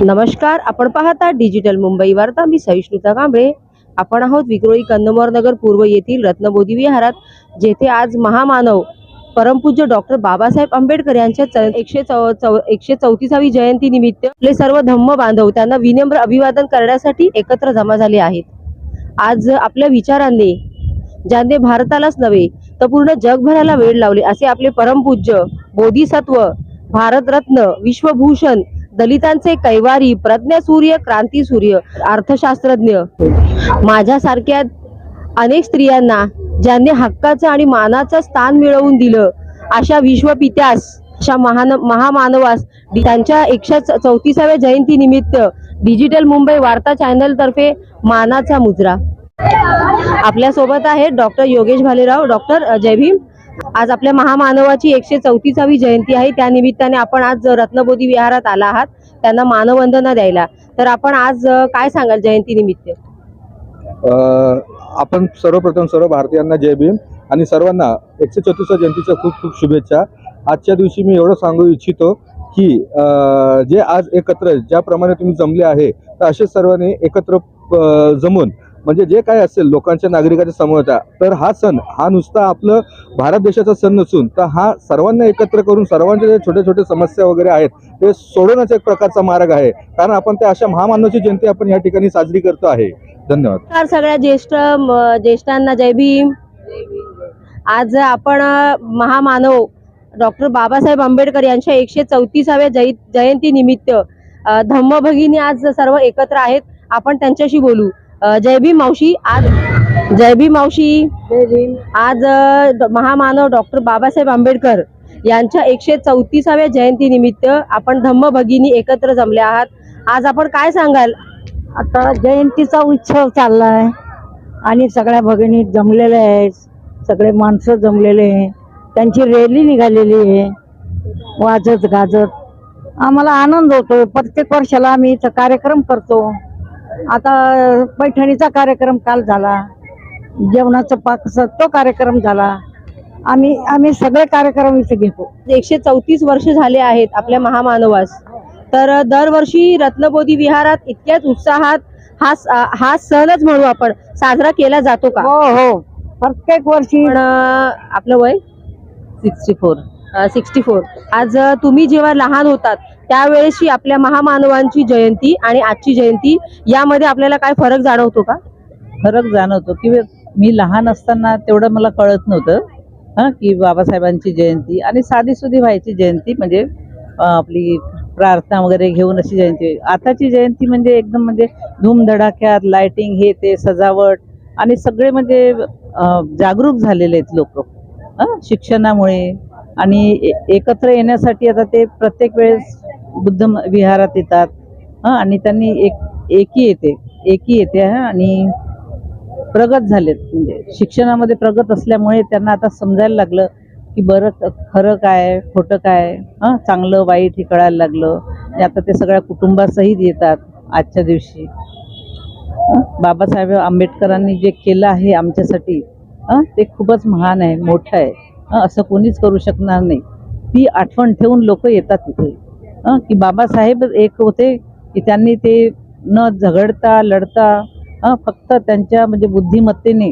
नमस्कार आपण पाहता डिजिटल मुंबई वार्ता. मी सहिष्णुता कांबळे. आपण आहोत विक्रोळी कंदमोर नगर पूर्व येथील रत्नबोधी विहारात जेथे आज महामानव परमपूज्य डॉक्टर बाबासाहेब आंबेडकर यांच्या च- एकशे चौ चौ एकशे चौतीसावी जयंती निमित्त आपले सर्व धम्म बांधव त्यांना विनम्र अभिवादन करण्यासाठी एकत्र जमा झाले आहेत. आज आपल्या विचारांनी ज्यांनी भारतालाच नव्हे तर पूर्ण जगभराला वेळ लावले असे आपले परमपूज्य बोधिसत्व भारतरत्न विश्वभूषण दलितांचे कैवारी प्रज्ञसूर्य क्रांती सूर्य अर्थशास्त्रज्ञ. माझ्यासारख्या अनेक स्त्रियांना ज्यांनी हक्काचं आणि मानाचं स्थान मिळवून दिलं अशा विश्वपित्यास अशा महान महामानवास त्यांच्या एकशे चौतीसाव्या जयंती निमित्त डिजिटल मुंबई वार्ता चॅनल तर्फे मानाचा मुजरा. आपल्यासोबत डॉक्टर योगेश भालेराव. डॉक्टर अ, जय भीम. आज आपल्या महामानवाची एकशे चौतीसावी जयंती आहे. त्या निमित्ताने आपण आज रत्नबोधी विहारात आला आहात. त्यांना मानवंदना द्यायला. तर आपण आज काय सांगाल जयंती निमित्त? आपण सर्वप्रथम सर्व भारतीयांना जय भीम आणि सर्वांना एकशे चौतीस जयंतीच्या खूप खूप शुभेच्छा. आजच्या दिवशी मी एवढं सांगू इच्छितो की जे आज एकत्र ज्याप्रमाणे तुम्ही जमले आहे तर असे सर्वांनी एकत्र जमून म्हणजे जे काय असेल लोकांच्या नागरिकांच्या समोरचा तर हा सण हा नुसता आपलं भारत देशाचा सण नसून तर हा सर्वांना एकत्र करून सर्वांच्या जे छोटे छोटे समस्या वगैरे आहेत ते सोडवण्याचा एक प्रकारचा मार्ग आहे. कारण आपण त्या अशा महामानवाची जयंती आपण या ठिकाणी साजरी करतो आहे. धन्यवाद. सगळ्या ज्येष्ठ ज्येष्ठांना जय भीम. आज आपण महामानव डॉक्टर बाबासाहेब आंबेडकर यांच्या एकशे चौतीसाव्या जय जयंती निमित्त धम्म भगिनी आज सर्व एकत्र आहेत. आपण त्यांच्याशी बोलू. जय भीम मावशी आज जय भीम मावशी. आज महामानव डॉक्टर बाबासाहेब आंबेडकर यांच्या एकशे चौतीसाव्या जयंती निमित्त आपण धम्म भगिनी एकत्र जमले आहात. आज आपण काय सांगाल? आता जयंतीचा उत्सव चाललाय. आणि सगळ्या भगिनी जमलेल्या आहेत. सगळे माणसं जमलेले आहे. त्यांची रॅली निघालेली आहे. वाजत गाजत. आम्हाला आनंद होतो प्रत्येक वर्षाला आम्ही इथं कार्यक्रम करतो. आता पैठणीचा कार्यक्रम काल झाला. जेवणाचा पाक तो कार्यक्रम झाला. आम्ही आम्ही सगळे कार्यक्रम इथे घेतो. एकशे चौतीस वर्ष झाले आहेत आपल्या महामानवास. तर दरवर्षी रत्नबोधी विहारात इतक्याच उत्साहात हा स- हा सणच म्हणू आपण साजरा केला जातो का? हो हो. प्रत्येक वर्षी आपलं वय? Sixty four. Sixty four. आज तुम्ही जेव्हा लहान होतात त्यावेळेशी आपल्या महामानवांची जयंती आणि आजची जयंती यामध्ये आपल्याला काय फरक जाणवतो का? फरक जाणवतो की मी लहान असताना तेवढं मला कळत नव्हतं हां की बाबासाहेबांची जयंती आणि साधी सुधी व्हायची जयंती म्हणजे आपली प्रार्थना वगैरे घेऊन अशी जयंती. आताची जयंती म्हणजे एकदम म्हणजे धूमधडाक्यात लाइटिंग हे ते सजावट आणि सगळे म्हणजे जागरूक झालेले आहेत लोक. शिक्षणामुळे आणि एकत्र येण्यासाठी आता ते प्रत्येक वेळेस बुद्ध विहारात येतात. हां आणि त्यांनी एक एकी येते. एकी येते आणि प्रगत झालेत. म्हणजे शिक्षणामध्ये प्रगत असल्यामुळे त्यांना आता समजायला लागलं की बरं खरं काय खोटं काय हां चांगलं वाईट हे कळायला लागलं. आणि आता ते सगळ्या कुटुंबासहित येतात आजच्या दिवशी. बाबासाहेब आंबेडकरांनी जे केलं आहे आमच्यासाठी हां ते खूपच महान आहे मोठं आहे. असं कोणीच करू शकणार नाही. ती आठवण ठेवून लोक येतात तिथे. की बाबासाहेब एक होते की त्यांनी ते न झगडता लढता फक्त त्यांच्या म्हणजे बुद्धिमत्तेने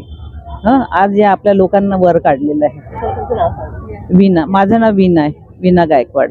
आज या आपल्या लोकांना वर काढलेलं आहे. विना माझं नाव विना आहे विना गायकवाड.